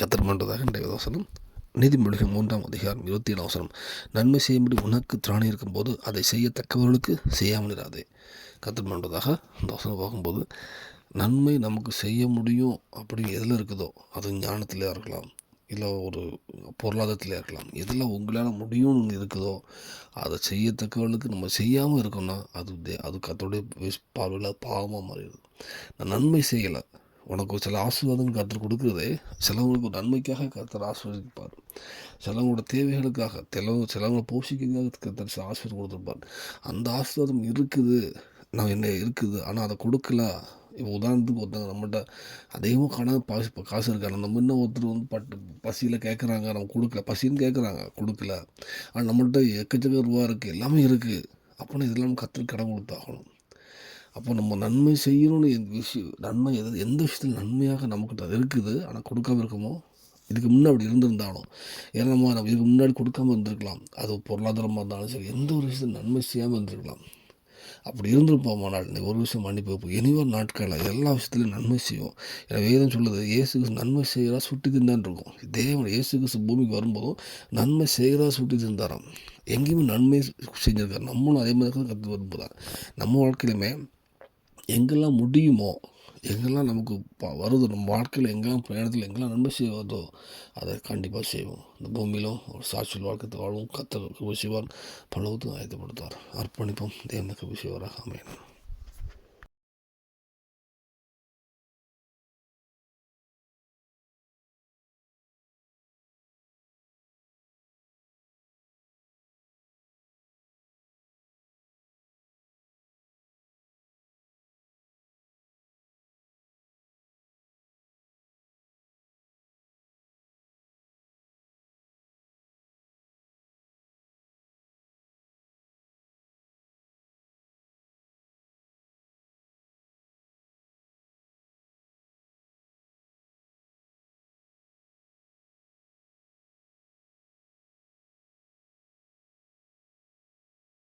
கத்தர் பண்ணுறதாக இன்றைய வசனம். நீதிமொழிகள் மூன்றாம் அதிகாரம் இருபத்தி ஏழு அவசரம் நன்மை செய்யும்படி உனக்கு திராணி இருக்கும்போது அதை செய்யத்தக்கவர்களுக்கு செய்யாமல் இராதே. கத்தர் பண்ணுறதாக அந்த வசனம் பார்க்கும்போது நன்மை நமக்கு செய்ய முடியும் அப்படி எதில் இருக்குதோ அது ஞானத்திலே இருக்கலாம். இல்லை ஒரு பொருளாதாரத்தில் இருக்கலாம். எதில் உங்களால் முடியும்னு இருக்குதோ அதை செய்யத்தக்கவர்களுக்கு நம்ம செய்யாமல் இருக்கோம்னா அது தே- அது கத்தோடைய பார்வையில் பாவமாக மாறிடுது. நான் நன்மை செய்யலை. உனக்கு ஒரு சில ஆசீர்வாதங்கள் கத்தர் கொடுக்குறது. சிலவங்களுக்கு ஒரு நன்மைக்காக கத்தர் ஆசீர்வதிப்பார். சிலவங்களோட தேவைகளுக்காக சிலவங்க சிலவங்களை போஷிக்கிறதுக்காக கத்தர் சில ஆசீர்வாதம் கொடுத்துருப்பார். அந்த ஆசீர்வாதம் இருக்குது. நான் என்ன இருக்குது? ஆனால் அதை கொடுக்கல. இப்போ உதாரணத்துக்கு ஒருத்தங்க நம்மகிட்ட அதிகமாக காணாத பாசு இப்போ காசு இருக்காங்க. நம்ம இன்னும் ஒருத்தர் வந்து பட்டு பசியில் கேட்குறாங்க நம்ம கொடுக்கல. பசின்னு கேட்குறாங்க கொடுக்கல. ஆனால் நம்மகிட்ட எக்கச்சக்க ரூபா இருக்குது எல்லாமே இருக்குது அப்போனா இதெல்லாம் கத்தர் கடன் கொடுத்தாகணும். அப்போ நம்ம நன்மை செய்யணும்னு எந்த விஷயம் நன்மை எது எந்த விஷயத்தில் நன்மையாக நமக்கிட்ட அது இருக்குது ஆனால் கொடுக்காம இருக்கமோ? இதுக்கு முன்னே அப்படி இருந்திருந்தாலும். ஏன்னா நம்ம நம்ம இதுக்கு முன்னாடி கொடுக்காம இருந்திருக்கலாம். அது பொருளாதாரமாக இருந்தாலும் சரி எந்த ஒரு விஷயத்தில் நன்மை செய்யாமல் இருந்திருக்கலாம். அப்படி இருந்திருப்போமானால் இந்த ஒரு விஷயம் மன்னிப்பு வைப்போம் இனிவரும் நாட்களில் எல்லா விஷயத்துலையும் நன்மை செய்வோம். ஏன்னா வேதம் சொல்லுது இயேசு நன்மை செய்கிறா சுட்டி தின்தான் இருக்கும். தேவன் இயேசு கிறிஸ்து பூமிக்கு வரும்போதும் நன்மை செய்கிறா சுட்டி தின்றாராம். எங்கேயுமே நன்மை செஞ்சுருக்காரு. நம்மளும் அதே மாதிரி தான் கற்று வரும்போதான் நம்ம வாழ்க்கையிலுமே எங்கெல்லாம் முடியுமோ எங்கெல்லாம் நமக்கு ப- நம்ம வாழ்க்கையில் எங்கெல்லாம் பிரயாணத்தில் எங்கெல்லாம் நன்மை செய்வதோ அதை கண்டிப்பாக செய்வோம். இந்த பூமியிலும் ஒரு சாட்சியில் வாழ்க்கை வாழ்வும் கத்தர் கிருபை பலவத்தும் ஆயத்தப்படுத்துவார். அர்ப்பணிப்போம். தேவனுக்கு விஷயவராக அமையணும்.